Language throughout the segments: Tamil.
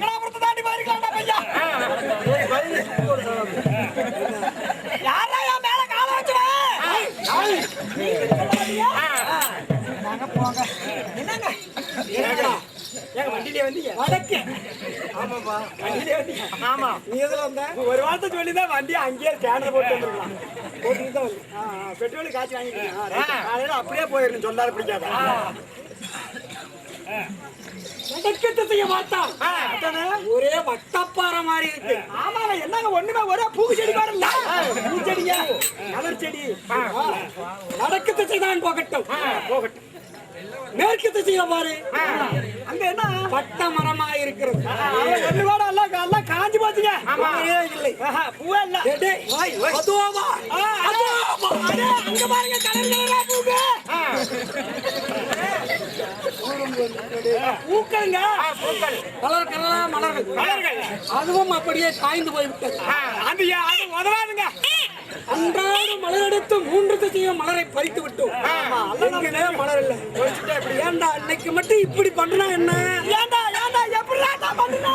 நேரம். கொங்கனாபுரத்தை தாண்டி போயிருக்கலாம்டா பையா. யாரா என் மேல கால வச்சுவேன் நாங்க போங்க. என்னங்க? என்னங்கடா ஏங்க வண்டியிலே வந்தீங்க? வடக்கு. ஆமாப்பா. வண்டியிலே வந்தீங்க? ஆமா. நீ எதுல வந்த? ஒரு வார்த்தை சொல்லி தான் வண்டி அங்கேயே ஸ்டாண்டர் போட்டு வந்துருக்கலாம் போட்டு தான் பெட்ரோல் காய்ச்சி வாங்கிட்டீங்க காலையில அப்படியே போயிடணும் சொல்லாத பிடிக்காத. வடக்கத்தை செய்ய மாட்டான் ஒரே வட்டப்பாறை மாதிரி இருக்கு. ஆமா என்னங்க ஒண்ணுமே ஒரே பூ செடி பாருங்க பூ செடிங்க மலர் செடி. வடக்கு திசை தான் போகட்டும். போகட்டும். மேற்கு திசையில பாரு. அங்க என்ன? பட்ட மரமா இருக்கிறது. ஒண்ணு கூட எல்லாம் காஞ்சி போச்சுங்க. இல்லை. பூவே இல்ல. அதுவாமா. அங்க பாருங்க கலர் கலரா பூக்கு. பூக்கள்ங்க. கலர் கலரா மலர்கள். மலர்கள். அதுவும் அப்படியே காய்ந்து போய்விட்டது. அது அது உதவாதுங்க. அன்றாட மலர் எடுத்து மூன்று திசையும் மலரை பறித்து விட்டோம். மலர் இல்ல. ஏண்டா இன்னைக்கு மட்டும் இப்படி பண்ணா என்ன ஏண்டா ஏண்டா எப்படி பண்ணுனா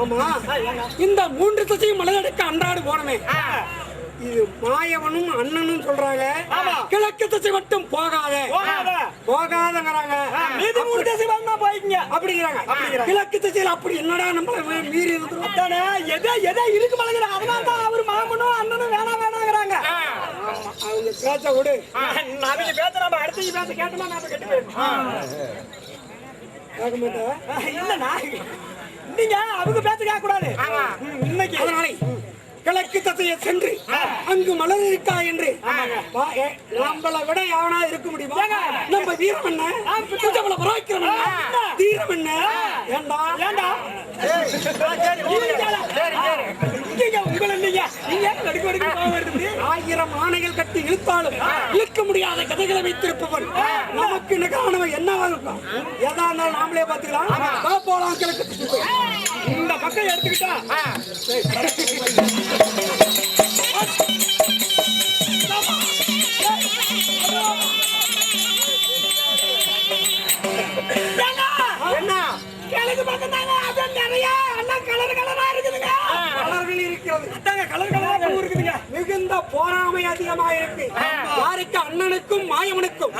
ஆமா. இந்த மூன்று திசையும் மலர் எடுக்க அன்றாடு போனமே. இது மாயவனும் அண்ணனும் சொல்றாங்க. கிழக்கு திசை மட்டும் போகாத. போகாதங்கிறாங்க. மீதி மூணு திசை வேணா போய்க்குங்க. அப்படிங்கிறாங்க. கிழக்கு திசையில அப்படி என்னடா நம்ம மீறி இருந்துரும் எதோ எதோ இருக்கு மலைகிற அதனால தான் அவர் மாமனும் அண்ணனும் வேணாம் வேணாங்கிறாங்க. அவங்க பேச்ச விடு. அவங்க பேச்ச நம்ம அடுத்து பேச கேட்டோமா நாம கெட்டு போயிடும் கேட்க மாட்டேன் இல்ல நான் நீங்க அவங்க பேச்ச கேட்க கூடாது. இன்னைக்கு அதனாலே. கிழக்கு தசையை சென்று அங்கு மலர் இருக்கா என்று நம்மளை விட எவனா இருக்க முடியுமா? நம்ம வீரம் என்ன? பராக்கிரம் என்ன தீரம் என்ன? ஏண்டா? ஏண்டா? ஆயிரம் ஆணைகள் கட்டி இழுத்தாலும் இழுக்க முடியாத கதைகளை வைத்திருப்பவன் நமக்கு நிகழானவன் என்னவா இருக்கும் எதா இருந்தாலும் நாமளே பாத்துக்கலாம் வா போலாம் கிழக்கு. இந்த பக்கம் எடுத்துக்கிட்டா என்ன கிழக்கு பக்கம் நிறைய எல்லாம் கலர் கலரா இருக்குதுங்க. கலர்கள் இருக்கிறது. அதாங்க கலர் கலரா பூ இருக்குதுங்க மிகுந்த போராமை அதிகமா இருக்கு. யாருக்கு அண்ணனுக்கும் மாயவனுக்கும்?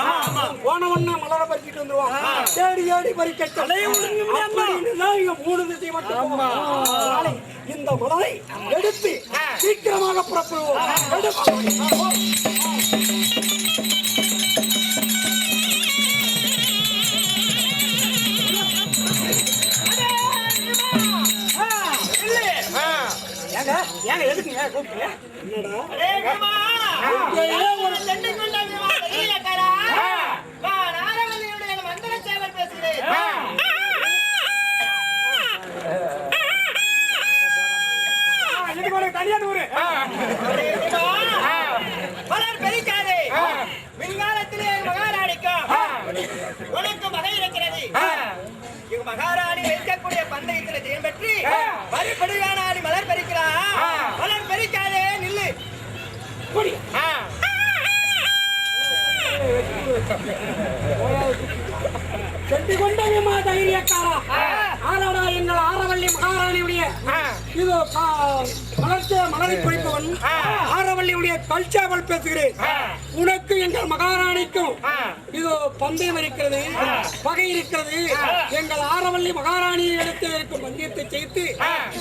போன ஒண்ணா மலர பறிச்சுட்டு வந்துருவான் தேடி தேடி பறிக்கட்டும். மூணு திசை மட்டும் இந்த மலரை எடுத்து சீக்கிரமாக புறப்படுவோம். எடுப்போம். ஏங்க எதுக்குங்க கூப்பிட்டு என்னடா செட்டி கொண்ட விமா தைரியக்காரா ஆரடா எங்கள் ஆரவள்ளி மகாராணியுடைய இது கா- மலர்ச்ச மலரை குறிப்பவன் ஆரவள்ளியுடைய கல்ச்சாவல் பேசுகிறேன் உனக்கு எங்கள் மகாராணிக்கும் இது பந்தயம் இருக்கிறது பகை இருக்கிறது எங்கள் ஆரவள்ளி மகாராணியை எடுத்து இருக்கும் பந்தயத்தை செய்து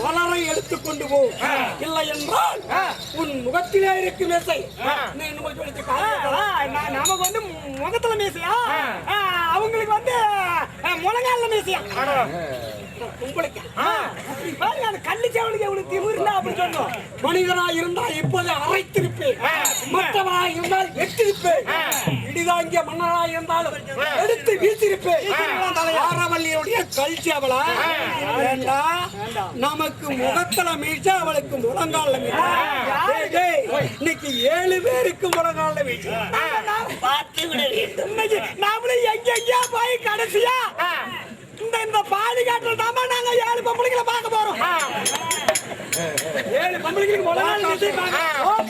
மலரை எடுத்துக் கொண்டு போ இல்லை என்றால் உன் முகத்திலே இருக்கும் மேசை நீ நமக்கு வந்து மு- மீசையா அவங்களுக்கு வந்து முழங்கால மீசையா உங்களுக்கு. பாருங்க அந்த கள்ளி சேவலுக்கு எவ்வளவு திமிருந்தா அப்படி சொன்னோம் மனிதனா இருந்தா இப்போது அரைத்திருப்பேன். மற்றவனா இருந்தால் வெட்டிருப்பேன் இடிதாங்கிய மன்னரா இருந்தாலும் எடுத்து வீசிருப்பேன் ஆரவல்லியுடைய கல்ச்சி அவளா? வேண்டா நமக்கு முகத்துல மீச்சா அவளுக்கு முழங்கால இன்னைக்கு ஏழு பேருக்கு முழங்கால மீச்சா வேண்டும் நாமளும் எங்க எங்கேயா போய் கடைசியா இந்த அந்த பாதி காட்டுல தாமா நாங்க ஏழு பொம்பளைங்களை பார்க்க போறோம். ஏழு பொம்பளைங்களுக்கு முதல்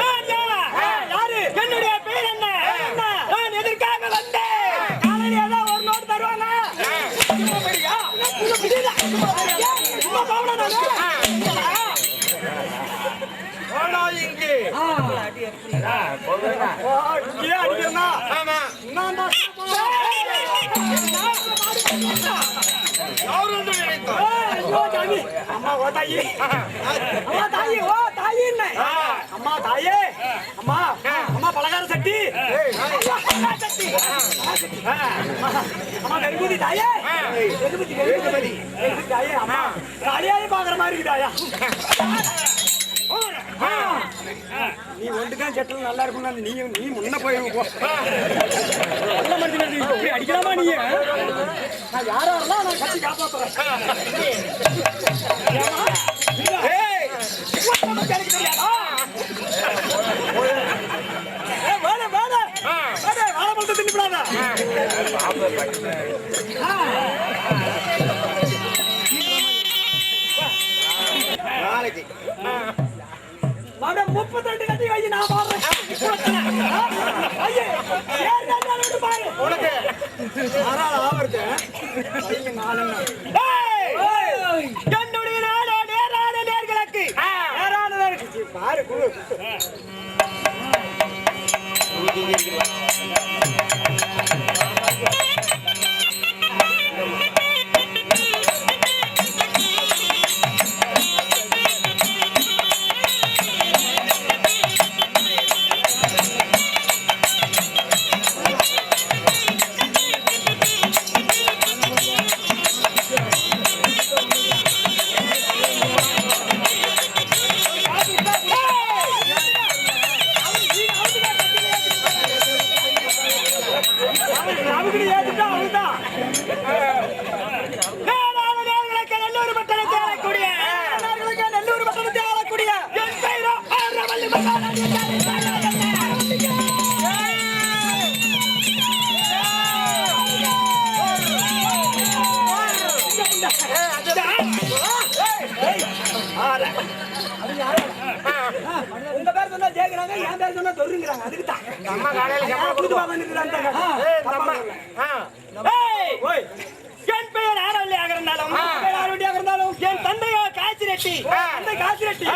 ராஜா, யாரு? என்னுடைய பேர் என்ன? நான் எதற்காக வந்தேன்? காலையில ஏதோ ஒரு நோட்டு. இங்கு? ஆமா நான் நினைத்தோம் தாயி. அம்மா தாயி அம்மா தாயி ஓ தாயின்னு அம்மா தாயே. அம்மா அம்மா பலகார சட்டி. சட்டி. அம்மா, தாயே. தாயே அம்மா. காளியாயே பாக்குற மாதிரி இருக்குதாயா. நீ ஒன்றுதான் செட்டில் நல்லா இருக்கும் நீ நீ முன்ன போயிருவோம் நல்ல மனுஷன் நீ இப்படி அடிக்கலாமா நீ? நான் யாரா இருந்தா நான் கட்டி காப்பாத்துறேன். நாளைக்கு. மகன் முப்பத்தெட்டு கட்டி வை, நான் பாரு. உனக்கு. ஆவறது? என்னுடைய நாடா நேரான நேர்களுக்கு. நேரான நேர்களுக்கு பாரு குரு காலையில சம்பளம் நம்ம ஆ. ஏய், ஓய். என் பெயர் ஆரவல்லியாக இருந்தாலும் பெயர் ஆரவல்லியாக இருந்தாலும் என் தந்தையோ காய்ச்சி ரெட்டி தந்தை காய்ச்சி ரெட்டி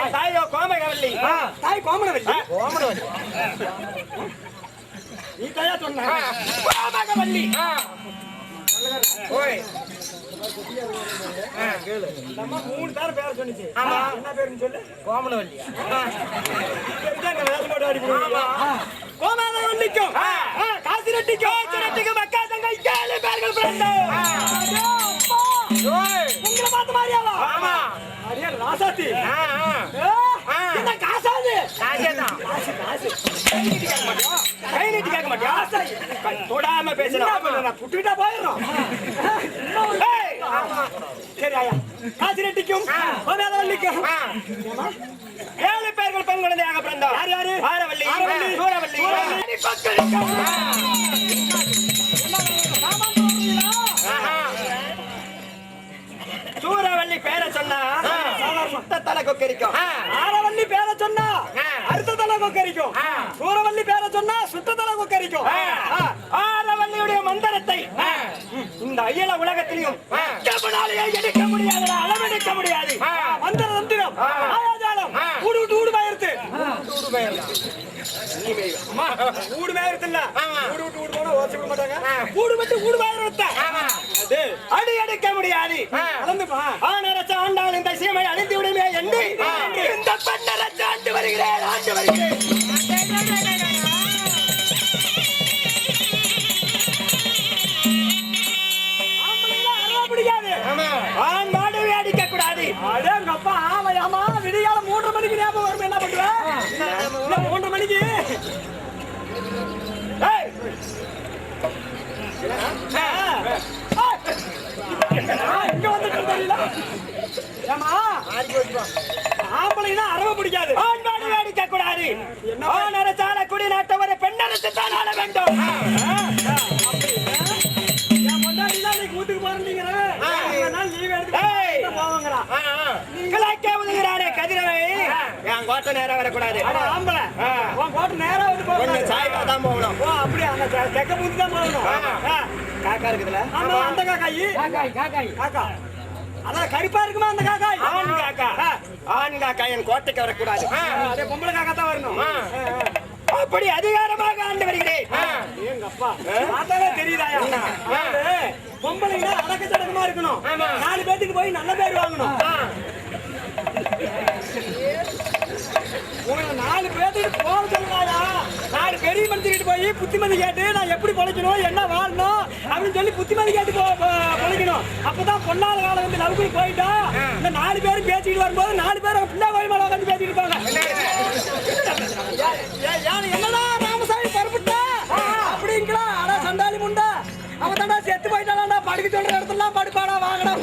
என் தாயோ கோமகவல்லி. தாய் கோமகவல்லி. ஓமனவன் நீ தயா சொன்ன. கோமகவல்லி. ஓய். நம்ம மூணு பேர் பேர் சொன்னிச்சு ஆமா. என்ன பேருன்னு சொல்லு கோமனவல்லியா தெரிஞ்சா காசி ரெட்டிக்கும் காசி ரெட்டிக்கும் மக்கா ஏழு பேர்கள் உங்களை பார்த்த மாதிரியாவா ஆமா ராசாத்தி காசு காசு கை நீட்டி கேட்க மாட்டியா தொடாம பேசுறேன் புட்டுக்கிட்டா போயிடுறோம் ஏய், சரி ஆயா காசு ரெட்டிக்கும்? ஏழு பேர்கள் பெண் குழந்தையாக பிறந்தோம் யார் யாரு ஆரவல்லி ஆரவல்லி, சூரவல்லி சூரவல்லி. பேரை சொன்னா சுத்த தலை கொக்கரிக்கும். ஆரவல்லி பேரை சொன்னா ஆ. அறுத்த தலை கொக்கரிக்கும். சூரவல்லி பேரை சொன்னா சுத்த தலை கொக்கரிக்கும். ஆரவல்லியுடைய மந்திரத்தை. இந்த அயல உலகத்திலையும் எடுக்க முடியாது அளவெடுக்க முடியாது. மந்திர தந்திரம் ஆ. மாயாஜாலம் ஆ. ஊடு ஊடு மாயிருத்து சூடு பயிரலாம் அம்மா, ஊடு மாயிருத்து இல்ல. ஊடு விட்டு ஊடு போனா மாட்டாங்க. ஊடு விட்டு ஊடு அடி எடுக்க முடியாது ஆ. அளந்துப்பா ஆனரச ஆண்டாள் இந்த சீமை அழிந்து விடுமே ஆ. இந்த பெண்ணரச ஆண்டு வருகிறேன் ஆண்டு வருகிறேன் எங்க அப்பா ஆமையாமா விடியால மூன்று மணிக்கு ஞாபகம் வரும் என்ன பண்ணுவேன் மூன்று மணிக்கு. எங்க வந்துட்டு தெரியல. ஏமா ஆம்பளைனா அரவ பிடிக்காது. ஆண் வேடிக்கை கூடாது என்ன நினைச்சால குடி நாட்டவரை பெண் நினைச்சு தான் ஆள வேண்டும். கோட்டை நேரம் வரக்கூடாது. ஆம்பளை. ஆ. உன் கோட்டு நேரா வந்து கொஞ்சம் போகணும் சாய்வா தான் போகணும். ஓ அப்படியே? அந்த தெ- தெக்க பூந்து தான் போகணும். காக்கா இருக்குதுல ஆமா அந்த காக்காயி. காக்காய் காக்காய். காக்கா. அதான் கருப்பா இருக்குமா அந்த காக்காய்? ஆண் காக்கா. ஆண் காக்கா என் கோட்டைக்கு வரக்கூடாது. அதே பொம்பளை காக்கா தான் வரணும். அப்படி அதிகாரமாக ஆண்டு வருகிறேன். எங்க அப்பா பார்த்தாலே தெரியுதாயா? அதாவது, பொம்பளைங்கன்னா அடக்க சடக்கமா இருக்கணும். நாலு பேத்துக்கு போய் நல்ல பேர் வாங்கணும். உங்களை நாலு பேர்த்துக்கு போக சொல்லுவாயா நாலு பெரிய மனுஷங்கிட்ட போய் புத்திமதி கேட்டு நான் எப்படி பொழைக்கணும் என்ன வாழணும் அப்படின்னு சொல்லி புத்திமதி கேட்டு பழைக்கணும் பொழைக்கணும். அப்பதான் பொன்னால காலம் வந்து லவுக்குள் போயிட்டா இந்த நாலு பேரும் பேசிக்கிட்டு வரும்போது நாலு பேர் பிள்ளை கோயில் மேல உட்காந்து பேசிக்கிட்டு இருப்பாங்க. என்னடா ராமசாமி பரப்பிட்டா அப்படிங்களா? ஆனா சண்டாளி முண்டா. அவன் தாண்டா செத்து போயிட்டாடா படுக்க சொல்ற இடத்துலாம் படுப்பாடா வாங்கடா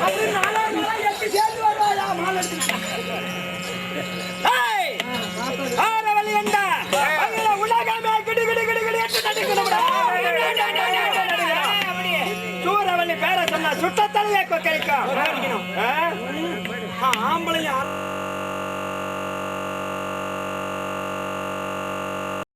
அப்படின்னு அப்படி சூரவல்லி பேரை